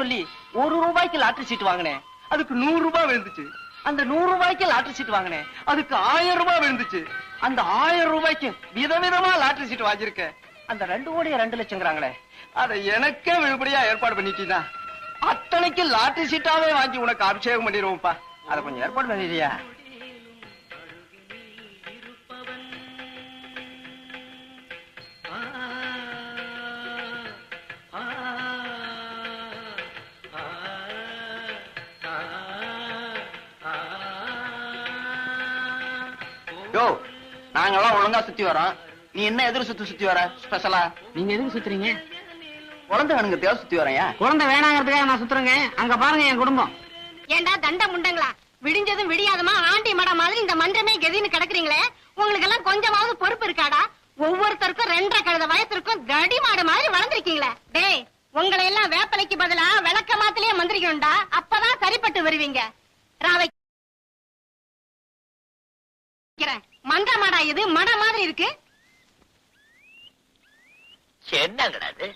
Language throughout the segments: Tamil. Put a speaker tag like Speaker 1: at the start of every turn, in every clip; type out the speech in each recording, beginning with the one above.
Speaker 1: சொல்லி ஒரு ரூபாய்க்கு லாட்டரி சீட் வாங்கினேன். அதுக்கு நூறு ரூபாய் விழுந்துச்சு. அந்த நூறு ரூபாய்க்கு லாட்டரி சீட் வாங்கினேன். அதுக்கு ஆயிரம் ரூபாய் விழுந்துச்சு. அந்த ஆயிரம் ரூபாய்க்கு விதவிதமா லாட்டரி சீட் வாங்கியிருக்கேன். அந்த ரெண்டு கோடி ரெண்டு லட்சங்கிறாங்களே அதை எனக்கே விழுபடியா ஏற்பாடு பண்ணிட்டீங்கன்னா அத்தனைக்கு லாட்டரி சீட்டாவே வாங்கி உனக்கு அபிஷேகம் பண்ணிடுவோம்ப்பா. அதை கொஞ்சம் ஏற்பாடு பண்ணிடுறியா? ஒழுங்கா சுத்தி வரோம். நீ என்ன எதிர் சுத்தி சுத்தி வர? ஸ்பெஷலா
Speaker 2: நீங்க எதுக்கு சுத்துறீங்க?
Speaker 1: குழந்தை கணுங்க தேவை சுத்தி வரேன்
Speaker 2: குழந்தை வேணாங்கிறதுக்காக நான் சுத்துறேங்க. அங்க பாருங்க என் குடும்பம்.
Speaker 3: ஏண்டா தண்ட முண்டங்களா? விடிஞ்சதும் விடியாதமா ஆண்டி மட மாதிரி இந்த மன்றமே கெதின்னு கிடக்குறீங்களே? உங்களுக்கு எல்லாம் கொஞ்சமாவது பொறுப்பு இருக்காடா? ஒவ்வொருத்தருக்கும் ரெண்டரை கழுத வயசுக்கும் கடி மாடு மாதிரி வளர்ந்துருக்கீங்களே. டேய் உங்களை எல்லாம் வேப்பலைக்கு பதிலா விளக்க மாத்திலேயே மந்திரிக்கணும்டா. அப்பதான் சரிப்பட்டு வருவீங்க. ராவை மன்ற மாடா இது? மட மாதிரி இருக்கு.
Speaker 4: என்னங்கடா இது?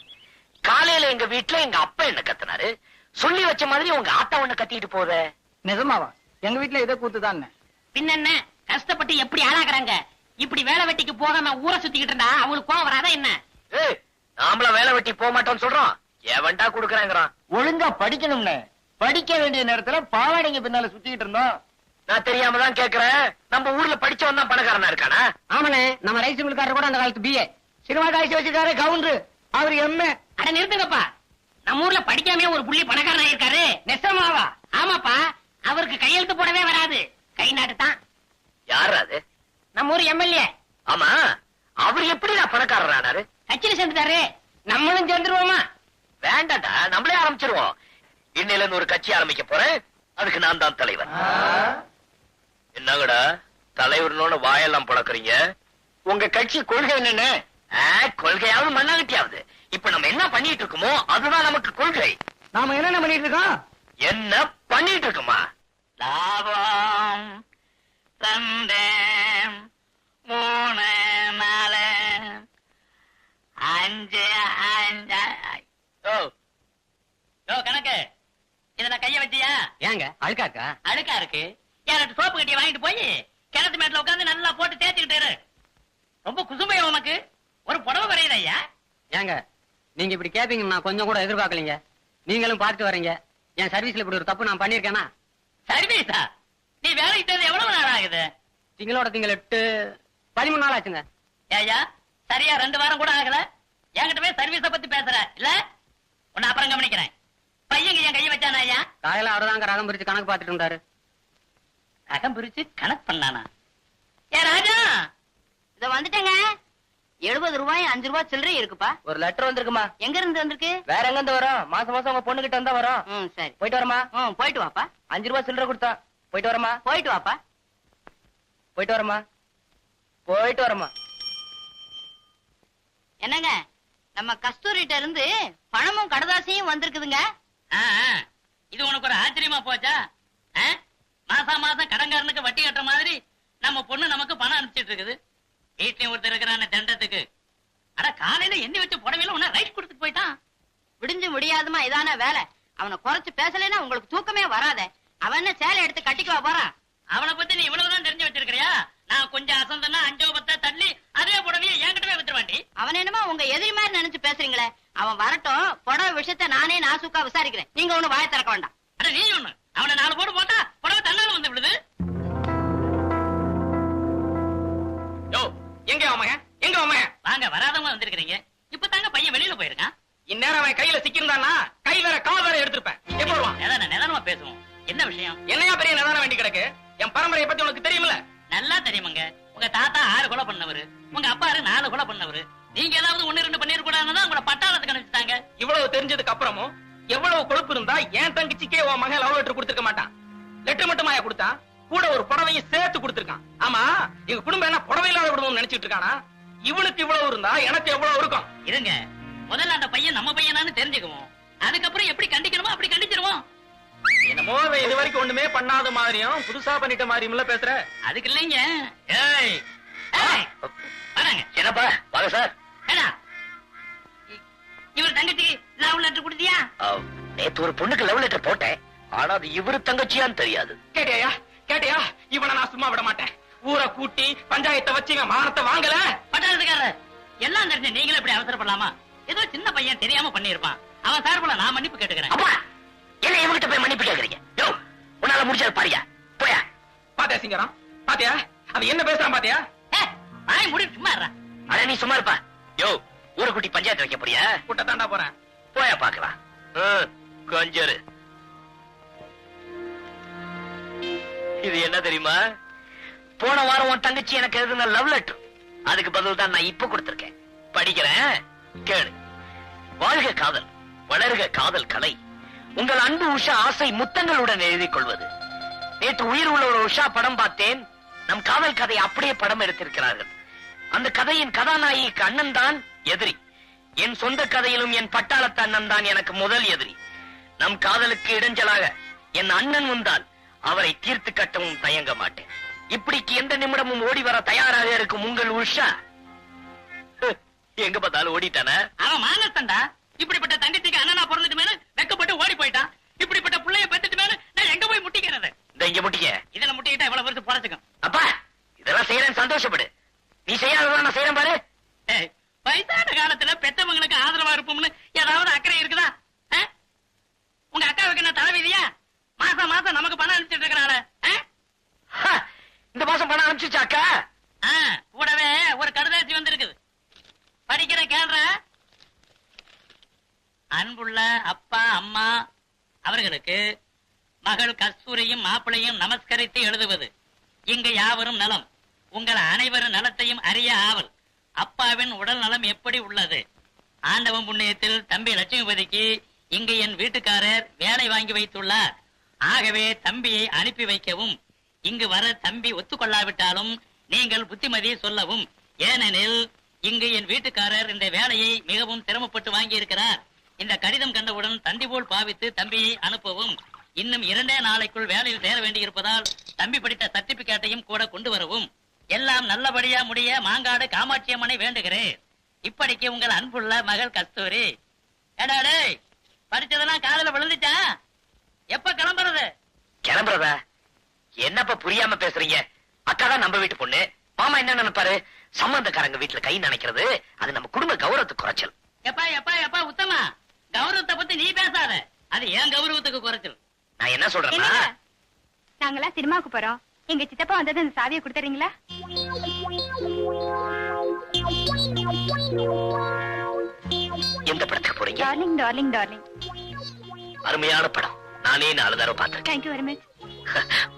Speaker 4: காலையில எங்க வீட்டுல எங்க அப்பா என்ன கத்துனாரு? சொல்லி வச்ச மாதிரி உங்க ஆத்தா ஒண்ணு கத்திட்டு போதே
Speaker 2: நிஜமாவா? எங்க வீட்டுல இதே கூத்துதான்
Speaker 5: பின்னென்ன? கஷ்டப்பட்டு எப்படி ஆளாக்குறாங்க? இப்படி வேலை வெட்டிக்கு போகாம ஊரை சுத்திக்கிட்டு இருந்தா அவங்களுக்கு கோவம் வராதா என்ன?
Speaker 4: ஏய் நாமள வேலை வெட்டி போக மாட்டோம்னு சொல்றோம். எவன்டா குடுக்கறாங்கிறான்.
Speaker 1: ஒழுங்கா படிக்கணும்னு. படிக்க வேண்டிய நேரத்துல பாவாடைங்க பின்னால சுத்திக்கிட்டு இருந்தோம்.
Speaker 4: நான் தெரியாம தான் கேக்குறேன். நம்ம ஊர்ல படிச்சவன் தான் பணக்காரனா இருக்கானா?
Speaker 2: ஆமாண்ணே நம்ம ரைஸ் மில்காரர் கூட அந்த காலத்து பிஏ சினிமா காய்ச்சி வச்சிருக்காரு கவுண்டரு. அவர் எம்ஏ
Speaker 5: அட நிறுத்துங்கப்பா. நம்ம ஊர்ல படிக்காம ஒரு புள்ளி பணக்காரனா இருக்காரு. நெசமாவா? ஆமாப்பா. அவருக்கு கையெழுத்து போடவே வராது. கை நாட்டு தான்.
Speaker 4: யாரு அது?
Speaker 5: நம்ம ஊர் எம்எல்ஏ
Speaker 4: ஆமா. அவர் எப்படி நான் பணக்காரரானாரு
Speaker 5: கட்சியில சேர்ந்துட்டாரு. நம்மளும் சேர்ந்துருவோமா?
Speaker 4: வேண்டாம்டா நம்மளே ஆரம்பிச்சிருவோம். இன்னையில இருந்து ஒரு கட்சி ஆரம்பிக்க போறேன். அதுக்கு நான் தான் தலைவர். என்னங்கடா தலைவர்னோட வாயெல்லாம் பழக்கறீங்க?
Speaker 1: உங்க கட்சி கொள்கை என்னன்னு?
Speaker 4: கொள்கையாவது மண்ணாகட்டியாவது இப்ப நம்ம என்ன பண்ணிட்டு இருக்கோமோ அதுதான் நமக்கு கொள்கை.
Speaker 2: நாம என்னென்ன பண்ணிட்டு இருக்கோம்?
Speaker 4: என்ன பண்ணிட்டு இருக்கோமா? லாபம் ரெண்டு மூணு நாலு அஞ்சு அஞ்சு. ஓ
Speaker 5: கணக்கு. இதுல கைய வச்சியா?
Speaker 2: ஏங்க அழுக்காக்கா?
Speaker 5: அழுக்கா இருக்கு. யார்கிட்ட சோப்பு கட்டிய வாங்கிட்டு போய் கிணத்து மேட்ல உட்கார்ந்து நல்லா போட்டு தேய்ச்சிக்கிட்டு. ரொம்ப குசுமையா உனக்கு. ஒரு புடவை வரையுது ஐயா.
Speaker 2: ஏங்க நீங்க இப்படி கேப்பீங்க நான் கொஞ்சம் கூட எதிர்பார்க்கலீங்க. நீங்களும் பார்த்து வரீங்க. என் சர்வீஸ்ல இப்படி ஒரு தப்பு நான் பண்ணிருக்கேனா
Speaker 5: சர்வீஸா? நீ வேலைக்கு சேர்ந்து எவ்வளவு நாள் ஆகுது?
Speaker 2: திங்களோட திங்கள் எட்டு பதிமூணு நாள் ஆச்சுங்க.
Speaker 5: ஏய்யா சரியா ரெண்டு வாரம் கூட ஆகல. என்கிட்ட போய் சர்வீஸ பத்தி பேசுற இல்ல? உன்னை அப்புறம் கவனிக்கிறேன். பையங்க என் கைய வச்சானா ஐயா?
Speaker 2: காலையில அவர்தாங்க ரகம் பிரிச்சு கணக்கு பார்த்துட்டு இருந்தாரு.
Speaker 5: நகம் பிரிச்சு கணக்கு பண்ணானா? ஏ ராஜா
Speaker 3: இத வந்துட்டேங்க. எழுபது ரூபாய் அஞ்சு ரூபாய் சில்லறை இருக்குப்பா.
Speaker 1: ஒரு லெட்டர் வந்திருக்குமா?
Speaker 3: எங்க இருந்து வந்திருக்கு?
Speaker 1: வேற எங்க இருந்து வரும்? மாசம் மாசம் உங்க பொண்ணு கிட்ட இருந்தா வரும்.
Speaker 3: ம் சரி.
Speaker 1: போயிட்டு வரமா?
Speaker 3: ம் போயிட்டு வாப்பா.
Speaker 1: அஞ்சு ரூபாய் சில்லறை கொடுத்தா. போயிட்டு வரமா?
Speaker 3: போயிட்டு வாப்பா.
Speaker 1: போயிட்டு வரமா? போயிட்டு வரமா?
Speaker 3: என்னங்க நம்ம கஸ்தூரிட்ட இருந்து பணமும் கடதாசியும் வந்திருக்குதுங்க.
Speaker 5: ஆ, ஆ. இது உனக்கு ஒரு ஆச்சரியமா போச்சா? ஆ? மாசம் மாசம் கடங்காரனுக்கு வட்டி கட்டுற மாதிரி நம்ம பொண்ணு நமக்கு பணம் அனுப்பிச்சிட்டு இருக்குது. வீட்லயும் ஒருத்தர் இருக்கிறான தண்டத்துக்கு. ஆனா காலையில எண்ணி வச்ச புடவையில உன்ன ரைட் கொடுத்துட்டு போயிட்டான்.
Speaker 3: விடிஞ்சு முடியாதுமா இதான வேலை. அவனை குறைச்சு பேசலைன்னா உங்களுக்கு தூக்கமே வராத. அவன் என்ன சேலை எடுத்து கட்டிக்குவா போறான்
Speaker 5: அவனை பத்தி நீ இவ்வளவுதான் தெரிஞ்சு வச்சிருக்கிறியா? நான் கொஞ்சம் அசந்தனா அஞ்சோ பத்தா தள்ளி அதே புடவையை என்கிட்டவே வித்துருவாண்டி.
Speaker 3: அவன் என்னமோ உங்க எதிரி மாதிரி நினைச்சு பேசுறீங்களே. அவன் வரட்டும் புடவை விஷயத்த நானே நாசுக்கா விசாரிக்கிறேன். நீங்க ஒண்ணு வாய திறக்க வேண்டாம்.
Speaker 1: பண்ணிட்ட மாதிரியும் பேசுற?
Speaker 5: அதுக்கு இல்லைங்க.
Speaker 4: என்னப்பா? வாங்க சார்.
Speaker 5: இவர் தங்கச்சி லவ் லெட்டர் கொடுத்தியா?
Speaker 4: நேத்து ஒரு பொண்ணுக்கு லவ் லெட்டர் போட்டேன். ஆனா அது இவரு தங்கச்சியான்னு தெரியாது.
Speaker 6: கேட்டியா? கேட்டியா? இவனை நான் சும்மா விட மாட்டேன். ஊரை கூட்டி பஞ்சாயத்தை வச்சு இவன் மானத்தை வாங்கல.
Speaker 5: பட்டாளத்துக்காரர் எல்லாம் தெரிஞ்ச நீங்களே இப்படி அவசரப்படலாமா? ஏதோ சின்ன பையன் தெரியாம பண்ணிருப்பான் அவன் சார்பில் நான் மன்னிப்பு கேட்டுக்கிறேன்.
Speaker 4: அப்பா என்ன இவங்கிட்ட போய் மன்னிப்பு கேக்குறீங்க? யோ உன்னால முடிஞ்சது பாரியா போயா
Speaker 6: பாத்தியா சிங்கரம்? பாத்தியா? அவன் என்ன பேசுறான் பாத்தியா?
Speaker 5: வாய் மூடி சும்மா.
Speaker 4: அட நீ சும்மா இருப்பா. யோ ஊரை கூட்டி பஞ்சாயத்து வைக்க போறியா?
Speaker 6: கூட்ட தாண்டா போறேன்.
Speaker 4: போயா பாக்கலாம் கொஞ்சரு. இது என்ன தெரியுமா? போன வாரம் உன் தங்கச்சி எனக்கு எழுதின லவ் லெட்டர் அதுக்கு பதில் தான் நான் இப்ப கொடுத்திருக்கேன். படிக்கிறேன் கேளு. வாழ்க காதல் வளர்க காதல் கலை. உங்கள் அன்பு உஷா ஆசை முத்தங்களுடன் எழுதிக் கொள்வது. நேற்று உயிர் உள்ள ஒரு உஷா படம் பார்த்தேன். நம் காதல் கதை அப்படியே படம் எடுத்திருக்கிறார்கள். அந்த கதையின் கதாநாயகிக்கு அண்ணன் தான் எதிரி. என் சொந்த கதையிலும் என் பட்டாளத்த அண்ணன் தான் எனக்கு முதல் எதிரி. நம் காதலுக்கு இடைஞ்சலாக என் அண்ணன் வந்தால் அவரை தீர்த்து கட்டவும் தயங்க மாட்டேன். இப்படிக்கு எந்த நிமிடமும் ஓடி வர தயாராக இருக்கும் உங்கள் உஷா? எங்க பார்த்தாலும் ஓடிட்டான?
Speaker 5: அவன் மானத்தண்டா இப்படிப்பட்ட தண்டித்துக்கு அண்ணனா பிறந்துட்டுமேனு வெக்கப்பட்டு ஓடி போயிட்டான். இப்படிப்பட்ட புள்ளைய பெத்துட்டுமேனு நான் எங்க போய் முட்டிக்கிறது?
Speaker 4: இங்க முட்டிக்க.
Speaker 5: இதுல முட்டிக்கிட்டா இவ்வளவு பேருக்கு பொழைச்சுக்கும்
Speaker 4: அப்பா இதெல்லாம் செய்யறேன் சந்தோஷப்படு. நீ செய்யாததான் நான் செய்யறேன் பாரு.
Speaker 5: வயசான காலத்துல பெத்தவங்களுக்கு ஆதரவா இருப்போம்னு ஏதாவது அக்கறை இருக்குதா? உங்க அக்காவுக்கு என்ன தலைவிதியா? மாசம் மாசம் நமக்கு பணம் அனுப்பிச்சிட்டு இருக்கிறாள.
Speaker 4: இந்த மாசம் பணம் அனுப்பிச்சுச்சாக்கா
Speaker 5: கூடவே ஒரு கடுதாசி வந்திருக்குது. படிக்கிற கேள்ற? அன்புள்ள அப்பா அம்மா அவர்களுக்கு மகள் கஸ்தூரியும் மாப்பிளையும் நமஸ்கரித்து எழுதுவது. இங்கு யாவரும் நலம். உங்கள் அனைவரும் நலத்தையும் அறிய ஆவல். அப்பாவின் உடல் நலம் எப்படி உள்ளது? ஆண்டவன் புண்ணியத்தில் தம்பி லட்சுமிபதிக்கு இங்கு என் வீட்டுக்காரர் வேலை வாங்கி வைத்துள்ளார். ஆகவே தம்பியை அனுப்பி வைக்கவும். இங்கு வர தம்பி ஒத்துக்கொள்ளாவிட்டாலும் நீங்கள் புத்திமதி சொல்லவும். ஏனெனில் இங்கு என் வீட்டுக்காரர் இந்த வேலையை மிகவும் சிரமப்பட்டு வாங்கியிருக்கிறார். இந்த கடிதம் கண்டவுடன் தந்தி போல் பாவித்து தம்பியை அனுப்பவும். இன்னும் இரண்டே நாளைக்குள் வேலையில் சேர வேண்டியிருப்பதால் தம்பி படித்த சர்டிபிகேட்டையும் கூட கொண்டு வரவும். எல்லாம் நல்லபடியா முடிய மாங்காடு காமாட்சி அம்மனை வேண்டுகிறேன். இப்படிக்கு உங்கள் அன்புள்ள மகள் கஸ்தூரி. ஏடா டேய் படிச்சதெல்லாம் காதுல விழுந்துச்சா? எப்ப கிளம்புறது?
Speaker 4: கிளம்புறதா? என்னப்பா புரியாம பேசுறீங்க? அக்கா தான் நம்ம வீட்டு பொண்ணு. மாமா என்ன நினைப்பாரு? சம்பந்தக்காரங்க வீட்டுல கை நினைக்கிறது அது நம்ம குடும்ப கௌரவத்துக்கு குறைச்சல்.
Speaker 5: எப்பா எப்பா எப்பா உத்தமா? கௌரவத்தை பத்தி நீ பேசாத. அது ஏன் கௌரவத்துக்கு குறைச்சல்.
Speaker 4: நான் என்ன சொல்றேன்னா
Speaker 7: நாங்கெல்லாம் சினிமாவுக்கு போறோம். எங்க சித்தப்பா வந்தது அந்த சாவியை கொடுத்துறீங்களா?
Speaker 4: எந்த படத்துக்கு போறீங்க?
Speaker 7: Darling darling darling.
Speaker 4: அருமையான படம். நானே நாலு தடவை பார்த்தேன்.
Speaker 7: தேங்க்யூ வெரி மச்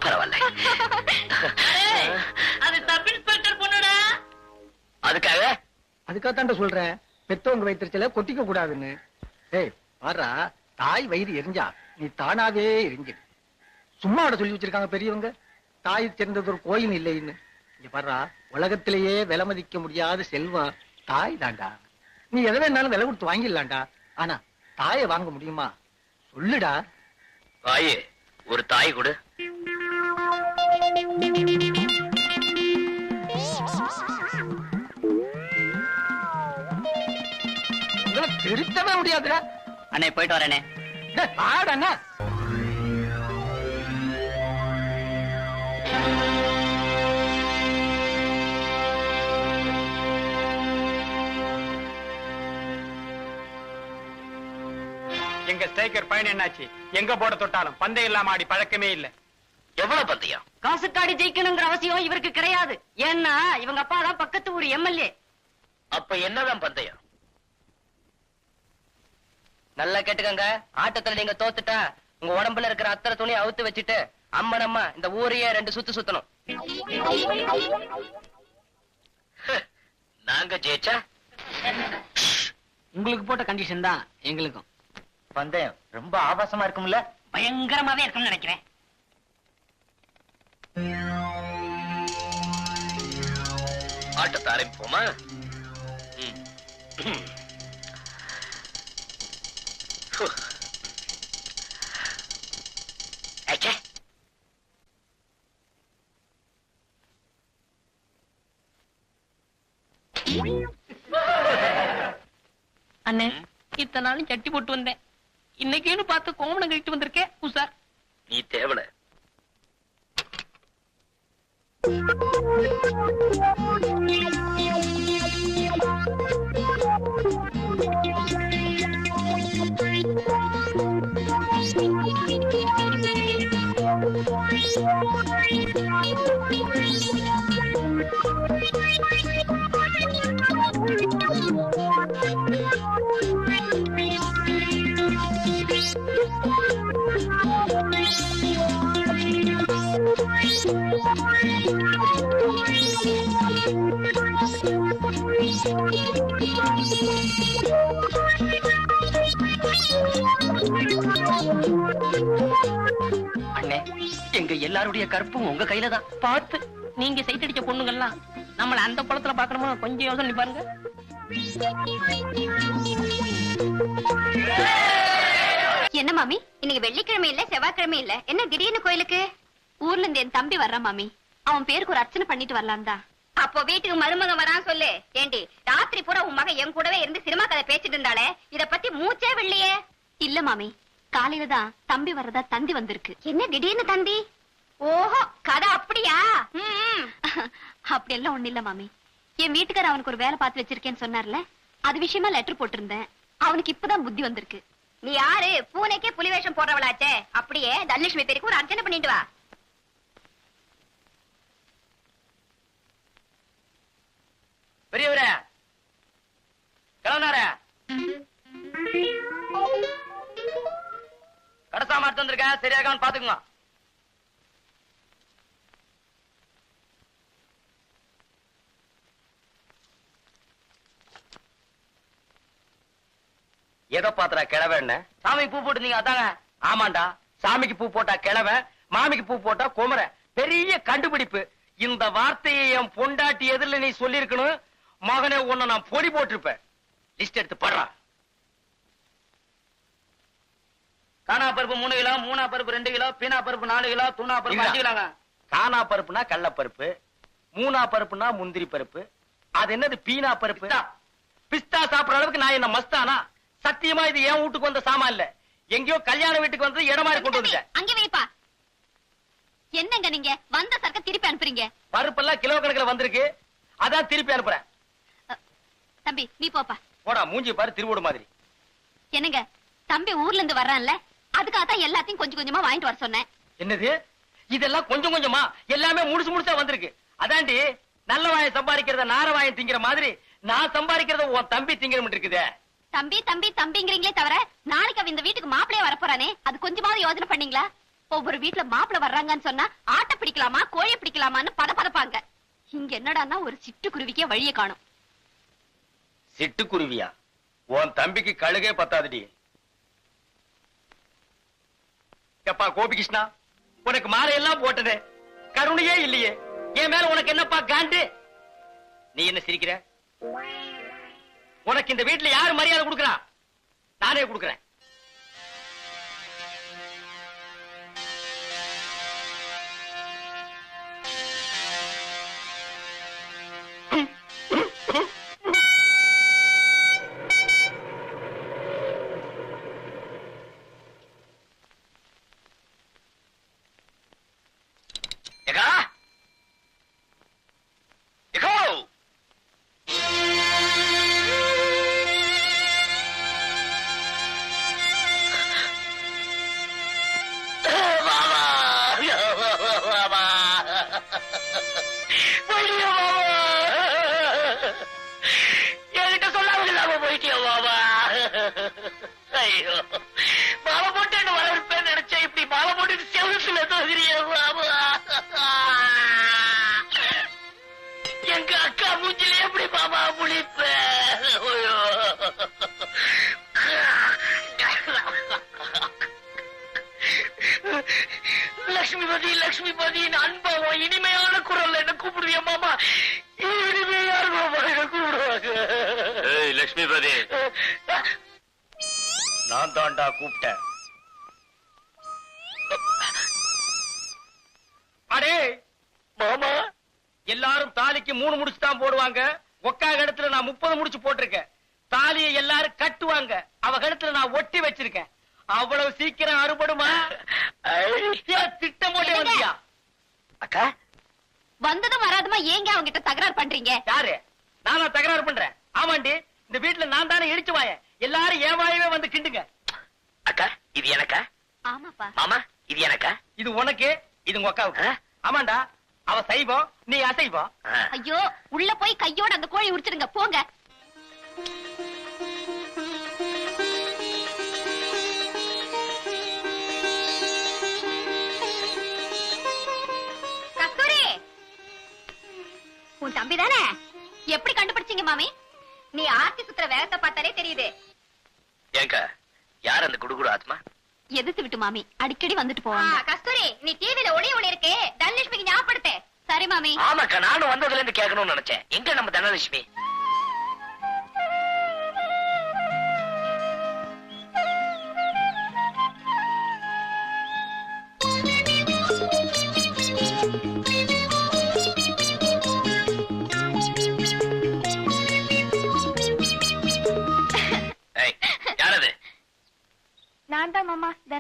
Speaker 4: பரவாயில்ல.
Speaker 5: அது சப் இன்ஸ்பெக்டர் பொண்ணுடா.
Speaker 4: அதுக்காக?
Speaker 6: அதுக்காகத்தான்டா சொல்றேன். பெத்தவங்க வைத்திருச்சல கொட்டிக்க கூடாதுன்னு. ஏய் பாரா தாய் வயிறு எரிஞ்சா நீ தானாவே எரிஞ்சிடு சும்மா அவட சொல்லி வச்சிருக்காங்க பெரியவங்க. தாய் சேர்ந்தது ஒரு கோயில் இல்லைன்னு. இங்க பாரா உலகத்திலேயே விலை மதிக்க முடியாத செல்வம் தாய் தாண்டா நீ எதை வேணாலும் விலை கொடுத்து வாங்கிடலாம்டா. ஆனா தாயை வாங்க முடியுமா? சொல்லுடா.
Speaker 4: தாயே ஒரு தாய் கொடு.
Speaker 6: திருத்தவே முடியாதுடா.
Speaker 1: அண்ணே போயிட்டு வரேனே.
Speaker 6: டேய், வாடண்ணா
Speaker 8: எங்க ஸ்ட்ரைக்கர் பயன் என்னாச்சு? எங்க போட தொட்டாலும் பந்தயம் இல்லாம ஆடி பழக்கமே இல்ல.
Speaker 4: எவ்வளவு பந்தயம்?
Speaker 1: காசுக்காடி ஜெயிக்கணுங்கிற அவசியம் இவருக்கு கிடையாது. ஏன்னா இவங்க அப்பா தான் பக்கத்து ஊர் எம்எல்ஏ
Speaker 4: அப்ப என்னதான் பந்தயம்?
Speaker 1: நல்லா கேட்டுக்கங்க. ஆட்டத்துல நீங்க தோத்துட்டா உங்க உடம்புல இருக்கிற அத்தனை துணி அவுத்து வச்சுட்டு அம்மனம்மா இந்த ஊரையே ரெண்டு சுத்து சுத்தணும்.
Speaker 4: நாங்க ஜெயிச்சா?
Speaker 1: உங்களுக்கு போட்ட கண்டிஷன் தான் எங்களுக்கும்.
Speaker 4: பந்தயம் ரொம்ப ஆபாசமா இருக்கும்ல?
Speaker 5: பயங்கரமாவே இருக்கும்னு நினைக்கிறேன்.
Speaker 4: ஆட்டத்தை ஆரம்பிப்போமா.
Speaker 7: அண்ணே
Speaker 9: இத்தனை நாளும் சட்டி போட்டு வந்தேன். இன்னைக்குன்னு பார்த்து கோமணம் கழிட்டு வந்திருக்கேன் உசார்
Speaker 4: நீ தேவல.
Speaker 10: அண்ணே எல்லாருடைய கற்பும் உங்க கையில தான்.
Speaker 9: பார்த்து நீங்க சைட் அடிச்ச பொண்ணுங்கெல்லாம் நம்மள அந்த குளத்துல பாக்கணுமா கொஞ்சம் யோசனை பாருங்க.
Speaker 11: என்ன மாமி? இன்னைக்கு வெள்ளிக்கிழமை இல்ல செவ்வாய்க்கிழமை இல்ல. என்ன திடீர்னு கோயிலுக்கு? ஊர்ல இருந்து என் தம்பி வர்றான் மாமி. அவன் பேருக்கு ஒரு அர்ச்சனை பண்ணிட்டு வரலாம் தான். அப்போ வீட்டுக்கு மருமகன் வரான் சொல்லு. ஏண்டி ராத்திரி பூரா உன் மகன் என் கூடவே இருந்து சினிமா கதை பேசிட்டு இருந்தாலே இத பத்தி மூச்சே வெள்ளையே இல்ல மாமி. காலையில தான் தம்பி வர்றதா தந்தி வந்திருக்கு. என்ன திடீர்னு தந்தி? ஓஹோ கதை அப்படியா? அப்படி எல்லாம் ஒண்ணு இல்ல மாமி. என் வீட்டுக்கார அவனுக்கு ஒரு வேலை பார்த்து வச்சிருக்கேன்னு சொன்னார்ல அது விஷயமா லெட்டர் போட்டிருந்தேன். அவனுக்கு இப்பதான் புத்தி வந்திருக்கு. நீ யாரு? பூனைக்கே புலி வேஷம் போடுறவளாச்சே. அப்படியே தனலட்சுமி பேருக்கு ஒரு அர்ச்சனை பண்ணிட்டு வா.
Speaker 9: பெரியவரே கிளம்புனாரே கடைசா மாட்டு வந்திருக்கேன் சரியாகான்னு பாத்துக்குங்க
Speaker 10: எதை பாத்துறா கிழவ என்ன?
Speaker 9: சாமி பூ போட்டுருந்தீங்க அதாங்க
Speaker 10: ஆமாண்டா. சாமிக்கு பூ போட்டா கிழவன் மாமிக்கு பூ போட்டா குமரன் பெரிய கண்டுபிடிப்பு. இந்த வார்த்தையை என் பொண்டாட்டி எதிரில் நீ சொல்லியிருக்கணும். மகனே உன்னை நான் பொடி போட்டிருப்பேன். லிஸ்ட் எடுத்து படுறா.
Speaker 9: காணா பருப்பு மூணு கிலோ மூணா பருப்பு ரெண்டு கிலோ பீனா பருப்பு நாலு கிலோ தூணா பருப்பு அஞ்சு கிலோங்க.
Speaker 10: கானா பருப்புனா கடலப்பருப்பு மூணா பருப்புனா முந்திரி பருப்பு. அது என்னது பீனா பருப்பு.
Speaker 9: பிஸ்தா
Speaker 10: சாப்பிடுற அளவுக்கு நான் என்ன மஸ்தானா? சத்தியமா இது என் வீட்டுக்கு வந்த சாமான் இல்ல. எங்கேயோ கல்யாண வீட்டுக்கு வந்து இடமா கொண்டு வந்துட்டேன்.
Speaker 11: அங்க வைப்பா. என்னங்க நீங்க? வந்த சரக்க திருப்பி அனுப்புறீங்க.
Speaker 10: பருப்பெல்லாம் கிலோ கணக்குல வந்திருக்கு. அதான் திருப்பி அனுப்புறேன்.
Speaker 11: தம்பி நீ போப்பா.
Speaker 10: போடா மூஞ்சி பாரு திருவோடு மாதிரி.
Speaker 11: என்னங்க தம்பி ஊர்ல இருந்து வர்றான்ல அதுக்காக தான் எல்லாத்தையும் கொஞ்சம் கொஞ்சமா வாங்கிட்டு வர சொன்னேன்.
Speaker 10: என்னது? இதெல்லாம் கொஞ்சம் கொஞ்சமா? எல்லாமே முழுசு முழுசா வந்திருக்கு. அதாண்டி நல்ல வாயம் சம்பாதிக்கிறத நார வாயம் திங்கிற மாதிரி நான் சம்பாதிக்கிறத உன் தம்பி திங்கிற இருக்குதே.
Speaker 11: தம்பி தம்பி தம்பிங்கிறீங்களே தவிர நாளைக்கு அவன் இந்த வீட்டுக்கு மாப்பிளைய வரப்போறானே? அது கொஞ்சமாவது யோசனை பண்ணீங்களா? ஒவ்வொரு வீட்டுல மாப்பிளை வர்றாங்கன்னு சொன்னா ஆட்டை பிடிக்கலாமா கோழியை பிடிக்கலாமான்னு பத பதப்பாங்க இங்க என்னடான்னா ஒரு சிட்டுக்குருவிக்கே வழிய காணும்.
Speaker 10: சிட்டுக்குருவியா? உன் தம்பிக்கு கழுகே பத்தாதுடி. எப்பா கோபிகிருஷ்ணா? உனக்கு மாலையெல்லாம் போட்டதே. கருணையே இல்லையே. என் மேல உனக்கு என்னப்பா காண்டு? நீ என்ன சிரிக்கிற? உனக்கு இந்த வீட்டுல யாரு மரியாதை கொடுக்கறா? நானே கொடுக்கறேன்.
Speaker 4: லட்சுமிபதி லட்சுமிபதி அன்பாவும் இனிமையான குரல்ல என்ன கூப்பிடுவிய மாமா? என்ன கூப்பிடுவாங்க லட்சுமிபதி.
Speaker 10: நான் தாண்டா கூப்பிட்டேன். அடே
Speaker 4: மாமா
Speaker 10: எல்லாரும் தாலிக்கு மூணு முடிச்சு தான் போடுவாங்க. ஒக்காக இடத்துல நான் முப்பது முடிச்சு போட்டிருக்கேன். தாலியை எல்லாரும் கட்டுவாங்க. அவ கழுத்துல நான் ஒட்டி வச்சிருக்கேன். அவ்வளவு சீக்கிரம் அறுபடுமா? திட்டம் போட்டே வந்தியா?
Speaker 4: அக்கா?
Speaker 11: வந்ததும் வராதுமா? ஏங்க அவங்க கிட்ட தகராறு பண்றீங்க?
Speaker 10: யாரு? நானா தகராறு பண்றேன். ஆமாண்டி இந்த வீட்டுல நான் தானே இடிச்சு வாயேன். எல்லாரும் என் வாயவே வந்து கிண்டுங்க.
Speaker 4: அக்கா இது எனக்கா?
Speaker 11: ஆமாப்பா.
Speaker 4: மாமா இது எனக்கா?
Speaker 10: இது உனக்கு இது உங்க அக்காவுக்கு? ஆமாண்டா அவ சைவம் நீ அசைவம்.
Speaker 11: ஐயோ உள்ள போய் கையோட அந்த கோழி உரிச்சிடுங்க. போங்க. உன் தம்பி தானே? எப்படி கண்டுபிடிச்சீங்க மாமி? நீ ஆர்த்தி சுத்துற வேகத்தை பார்த்தாலே தெரியுது.
Speaker 4: ஏங்கா யார் அந்த குடுகுடு ஆத்மா?
Speaker 11: எதிர்த்து விட்டு மாமி அடிக்கடி வந்துட்டு போவாங்க. கஸ்தூரி நீ டிவில ஒளி ஒளி இருக்கு. தனலட்சுமிக்கு ஞாபகப்படுத்து. சரி மாமி.
Speaker 4: ஆமாக்கா நானும் வந்ததுல இருந்து கேட்கணும்னு நினைச்சேன். எங்க நம்ம தனலட்சுமி?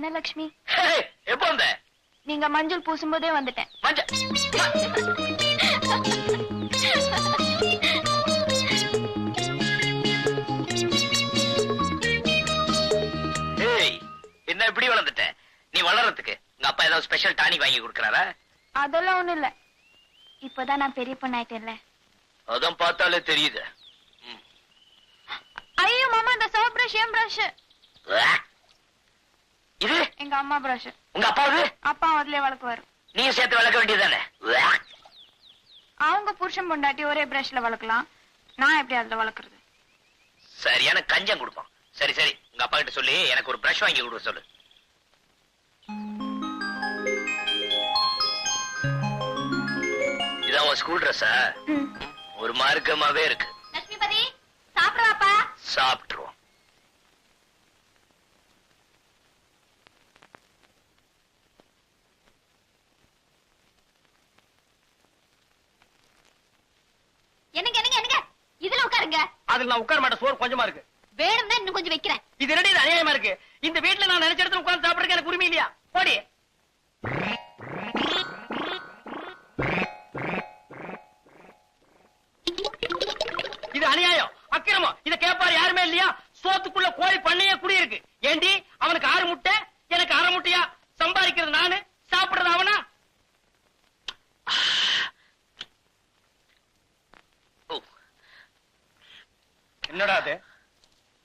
Speaker 12: தனலட்சுமி.
Speaker 4: எப்போ வந்த?
Speaker 12: நீங்க மஞ்சள் பூசும்போதே வந்துட்டேன்.
Speaker 4: என்ன இப்படி வளர்ந்துட்ட? நீ வளர்றதுக்கு உங்க அப்பா ஏதாவது ஸ்பெஷல் டானிக் வாங்கி கொடுக்கறாரா?
Speaker 12: அதெல்லாம் ஒண்ணும் இல்ல. இப்பதான் நான் பெரிய பொண்ணாயிட்டேன்ல.
Speaker 4: அதான் பார்த்தாலே தெரியுது.
Speaker 12: ஐயோ மாமா இந்த சோப் பிரஷ் ஏன் பிரஷ்.
Speaker 4: இது?
Speaker 12: எங்க அம்மா பிரஷ்
Speaker 4: உங்க அப்பாவது
Speaker 12: அப்பா அதுலயே வளர்க்குவாரு.
Speaker 4: நீயும் சேர்த்து வளர்க்க வேண்டியதுதானே? உவா.
Speaker 12: அவங்க புருஷன் பொண்டாட்டி ஒரே பிரஷ்ல வளர்க்கலாம். நான் எப்படி அதுல வளர்க்கறது?
Speaker 4: சரியான கஞ்சம் கொடுப்போம் சரி சரி. உங்க அப்பா கிட்ட சொல்லி எனக்கு ஒரு பிரஷ் வாங்கி கொடுக்க சொல்லு. இதான் உன் ஸ்கூல் ட்ரெஸ்ஸா
Speaker 12: ம்.
Speaker 4: ஒரு மார்க்கமாவே இருக்கு.
Speaker 11: லட்சுமிபதி சாப்பிடுவாப்பா
Speaker 4: சாப்பிட்டுருவோம்.
Speaker 11: என்னங்க என்னங்க என்னங்க? இதுல உட்காருங்க.
Speaker 10: அதுல நான் உட்கார மாட்டேன் சோறு கொஞ்சமா இருக்கு.
Speaker 11: வேணும்னா இன்னும் கொஞ்சம் வைக்கிறேன்.
Speaker 10: இது இது அநியாயமா இருக்கு? இந்த வீட்டுல நான் நினைச்ச இடத்துல உட்கார்ந்து சாப்பிடுறதுக்கு எனக்கு உரிமை இல்லையா? போடி. இது அநியாயம் அக்கிரமம். இத கேட்பாரு யாருமே இல்லையா? சோத்துக்குள்ள கோழி பண்ணையே குடி இருக்கு ஏண்டி அவனுக்கு ஆறு முட்டை எனக்கு அரை முட்டையா சம்பாதிக்கிறது நானு சாப்பிடுறது அவனா
Speaker 4: ஓ,
Speaker 10: என்னடா அது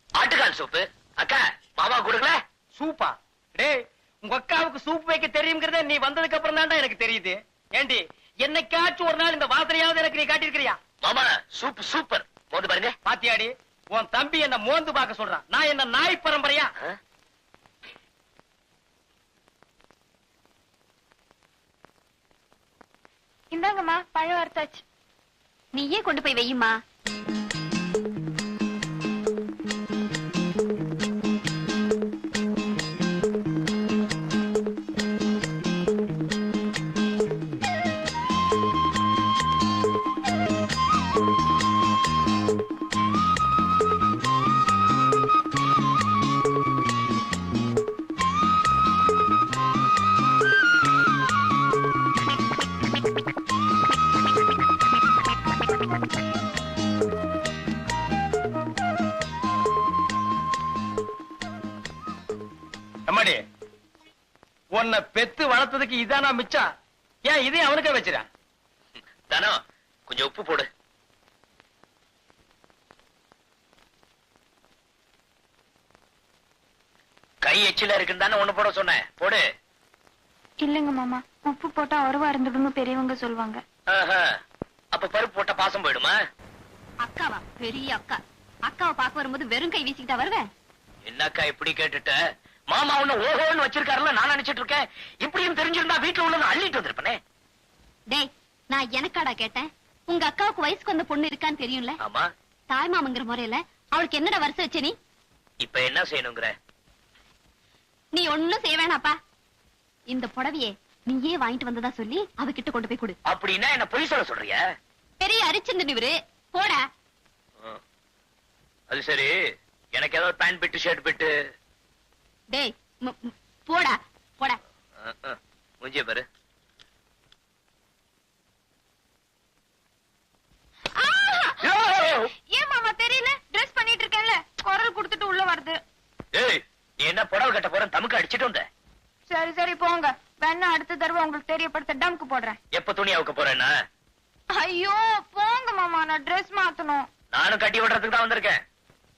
Speaker 4: ஆட்டுக்கால் சூப்பு அக்கா மாமா கொடுக்கல
Speaker 10: சூப்பா டேய் உங்க அக்காவுக்கு சூப் வைக்க தெரியுங்கிறத நீ வந்ததுக்கு அப்புறம் தான்டா எனக்கு தெரியுது ஏண்டி என்னைக்காச்சும் ஒரு நாள் இந்த வாசனையாவது எனக்கு நீ காட்டியிருக்கிறியா
Speaker 4: மாமா சூப் சூப்பர் மோந்து பாருங்க
Speaker 10: பாத்தியாடி உன் மோந்து பார்க்க சொல்றான். நான் என்ன நாய் பரம்பரையா?
Speaker 12: இந்தாங்கம்மா பழம் வறுத்தாச்சு
Speaker 11: நீயே கொண்டு போய் வையுமா
Speaker 10: மிச்சம் ஏன் இதையும் அவனுக்கே வச்சிடா
Speaker 4: தானோ கொஞ்சம் உப்பு போடு. கை எச்சில இருக்குன்னு தானே ஒண்ணு போட சொன்னேன். போடு.
Speaker 12: இல்லைங்க மாமா உப்பு போட்டா உறவா இருந்துடுன்னு பெரியவங்க சொல்லுவாங்க
Speaker 4: ஆஹா. அப்ப பருப்பு போட்டா பாசம் போயிடுமா?
Speaker 11: அக்காவா? பெரிய அக்கா. அக்காவை பார்க்க வரும்போது வெறும் கை வீசிக்கிட்டா வருவேன்
Speaker 4: என்னக்கா இப்படி கேட்டுட்ட? மாமா உன்ன ஓஹோன்னு வச்சிருக்காருல நான் நினைச்சிட்டு இருக்கேன். இப்படியும் தெரிஞ்சிருந்தா வீட்டுல உள்ளத அள்ளிட்டு வந்திருப்பனே.
Speaker 11: டேய் நான் எனக்காடா கேட்டேன்? உங்க அக்காவுக்கு வயசுக்கு வந்த பொண்ணு இருக்கான்னு தெரியும்ல?
Speaker 4: ஆமா.
Speaker 11: தாய் மாமங்கிற முறையில அவளுக்கு என்னடா வருஷம் வச்ச நீ?
Speaker 4: இப்ப என்ன செய்யணுங்கிற?
Speaker 11: நீ ஒண்ணும் செய்ய வேணாப்பா. இந்த புடவையே நீயே வாங்கிட்டு வந்ததா சொல்லி அவகிட்ட கொண்டு போய் கொடு.
Speaker 4: அப்படின்னா என்ன பொய் சொல்ல சொல்றியா?
Speaker 11: பெரிய அரிச்சந்திரன் இவரு. போடா.
Speaker 4: அது சரி.
Speaker 13: எனக்கு ஏதோ பேண்ட் பிட்டு ஷர்ட் பிட்டு.
Speaker 14: டேய் போடா போடா.
Speaker 13: முஞ்சிய பாரு.
Speaker 12: ஏன் மாமா தெரியல? ட்ரெஸ் பண்ணிட்டு இருக்கேன்ல. குரல் கொடுத்துட்டு உள்ள வருது.
Speaker 13: ஏய் நீ என்ன புடவை கட்ட போற தமுக்கு அடிச்சிட்டு வந்த?
Speaker 12: சரி சரி போங்க. வேணா அடுத்த தடவை உங்களுக்கு தெரியப்படுத்த டம்க்கு போடுறேன்.
Speaker 13: எப்ப துணி அவுக்க போறேன்னா?
Speaker 12: ஐயோ போங்க மாமா நான் ட்ரெஸ் மாத்தணும்.
Speaker 13: நானும் கட்டி விடுறதுக்கு தான் வந்திருக்கேன்.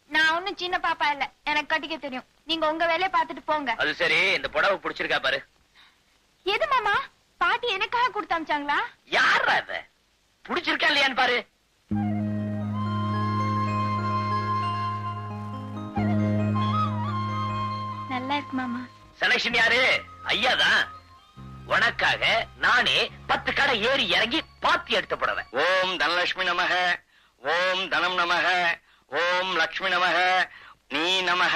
Speaker 12: நான் ஒண்ணும் சின்ன பாப்பா இல்ல. எனக்கு கட்டிக்க தெரியும். நீங்க உங்க வேலையை பார்த்துட்டு போங்க.
Speaker 13: அது சரி இந்த புடவை பிடிச்சிருக்கா பாரு.
Speaker 12: எது மாமா? பாட்டி எனக்காக கொடுத்து அமிச்சாங்களா?
Speaker 13: யாரா இவ? பிடிச்சிருக்கா இல்லையான்னு பாரு.
Speaker 12: நல்லா இருக்கு மாமா.
Speaker 13: செலக்ஷன் யாரு? ஐயாதான். உனக்காக நானே பத்து கடை ஏறி இறங்கி பாத்தி எடுத்து புடவை. ஓம் தனலட்சுமி நமக ஓம் தனம் நமக ஓம் லக்ஷ்மி நமக நீ நமக.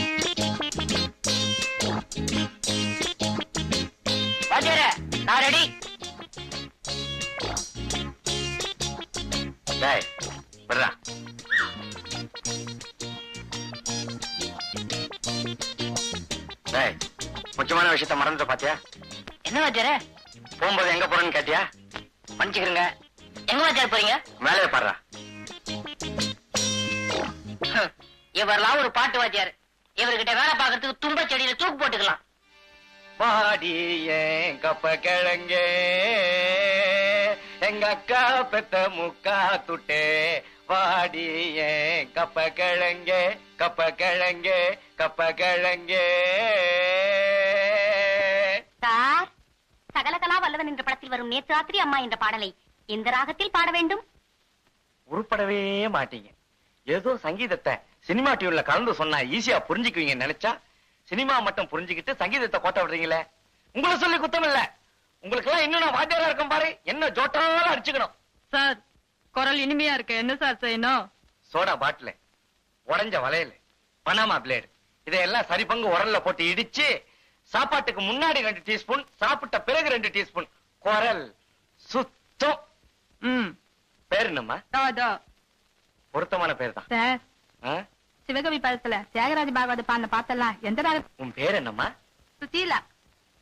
Speaker 9: வாத்தியாரே நான் ரெடி
Speaker 13: டேய் விடுறா டேய் முக்கியமான விஷயத்த மறந்துட்ட பாத்தியா?
Speaker 9: என்ன வாத்தியாரே
Speaker 13: போகும்போது எங்க போறேன்னு கேட்டியா?
Speaker 9: மன்னிச்சுக்கிறேங்க எங்க வாத்தியார் போறீங்க?
Speaker 13: மேலே பாடுறா.
Speaker 9: இவரெல்லாம் ஒரு பாட்டு வாத்தியார். இவர்கிட்ட வேலை பார்க்கறதுக்கு தும்ப செடியில தூக்கு போட்டுக்கலாம்.
Speaker 15: பாடி ஏன் கப்ப கிழங்கே? எங்க அக்கா பெத்த முக்கா துட்டே? வாடி ஏன் கப்ப கிழங்கே? கப்ப கிழங்கே கப்ப கிழங்கே.
Speaker 14: சார் சகலகலா வல்லவன் என்ற படத்தில் வரும் நேற்று ராத்திரி அம்மா என்ற பாடலை எந்த ராகத்தில் பாட வேண்டும்?
Speaker 15: உருப்படவே மாட்டீங்க. ஏதோ சங்கீதத்தை சினிமா டியூன்ல கலந்து சொன்னா ஈஸியா புரிஞ்சுக்குவீங்க நினைச்சா சினிமா மட்டும் புரிஞ்சுக்கிட்டு சங்கீதத்தை கோட்ட விடுறீங்களே? உங்களை சொல்லி குத்தம் இல்ல. உங்களுக்கு எல்லாம் இன்னும் வாத்தியாரா இருக்கேன் பாரு. என்ன ஜோட்டாலும் அடிச்சுக்கணும்.
Speaker 16: சார் குரல் இனிமையா இருக்கு. என்ன சார் செய்யணும்?
Speaker 15: சோடா பாட்டில் உடைஞ்ச வளையல் பனாமா பிளேடு. இதையெல்லாம் சரி பங்கு உரல்ல போட்டு இடிச்சு சாப்பாட்டுக்கு முன்னாடி ரெண்டு டீஸ்பூன் சாப்பிட்ட பிறகு ரெண்டு டீஸ்பூன். குரல் சுத்தம்.
Speaker 16: ம்.
Speaker 15: பேர் என்னம்மா? பொருத்தமான பேர் தான்.
Speaker 16: சார்? சிவகவி படத்துல தியாகராஜ பாகவத பாடின பாத்தெல்லாம் எந்த ராக
Speaker 15: உன் பேர் என்னம்மா?
Speaker 16: சுசீலா.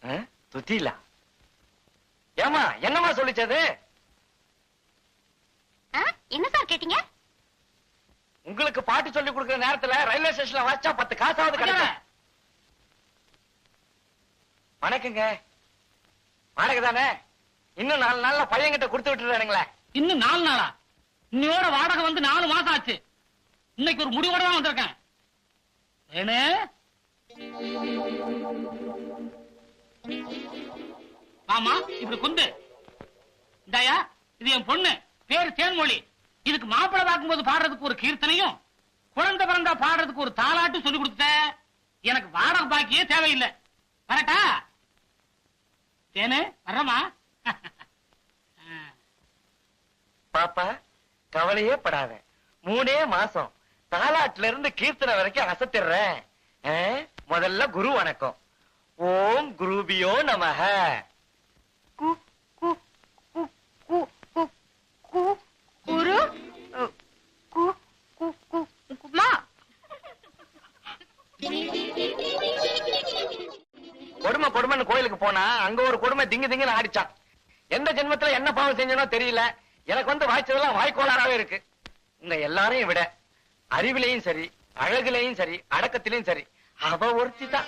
Speaker 15: ஆ? துத்திலா ஏமா என்னம்மா சொல்லிச்சது?
Speaker 14: என்ன சார் கேட்டீங்க?
Speaker 15: உங்களுக்கு பாட்டு சொல்லி கொடுக்கிற நேரத்துல ரயில்வே ஸ்டேஷன்ல வச்சா பத்து காசாவது கிடைக்கும். வணக்கங்க. வாடகை தானே? இன்னும் நாலு நாள்ல பையன்கிட்ட கொடுத்து விட்டுறானுங்களே.
Speaker 17: இன்னும் நாலு நாளா? இன்னையோட வாடகை வந்து நாலு மாசம் ஆச்சு. இன்னைக்கு ஒரு முடிவோட தான் வந்திருக்கேன். ஏனு? ஆமா இப்படி குந்து. இந்தாயா இது என் பொண்ணு பேரு தேன்மொழி. இதுக்கு மாப்பிள்ளை பார்க்கும்போது பாடுறதுக்கு ஒரு கீர்த்தனையும் குழந்தை பிறந்தா பாடுறதுக்கு ஒரு தாளாட்டும் சொல்லி கொடுத்த எனக்கு வாடகை பாக்கியே தேவையில்லை. வரட்டா? தேனு வர்றமா
Speaker 15: பாப்பா கவலையே படாத. மூணே மாசம். தாலாட்டுல இருந்து கீர்த்தனை வரைக்கும் அசத்திடுறேன்? முதல்ல குரு வணக்கம். ஓம் குருபியோ நமக.
Speaker 12: கு கு கு கு கு கு. குரு? அ, கு கு கு குமா
Speaker 15: கொடுமை கொடுமைன்னு கோயிலுக்கு போனா அங்க ஒரு கொடுமை திங்கு திங்குன்னு ஆடிச்சான். எந்த ஜென்மத்துல என்ன பாவம் செஞ்சனோ தெரியல. எனக்கு வந்து வாய்ச்சதெல்லாம் வாய்க்கோளாறாவே இருக்கு. உங்க எல்லாரையும் விட. அறிவிலையும் சரி அழகுலையும் சரி அடக்கத்திலையும் சரி. அவ ஒருத்தி தான்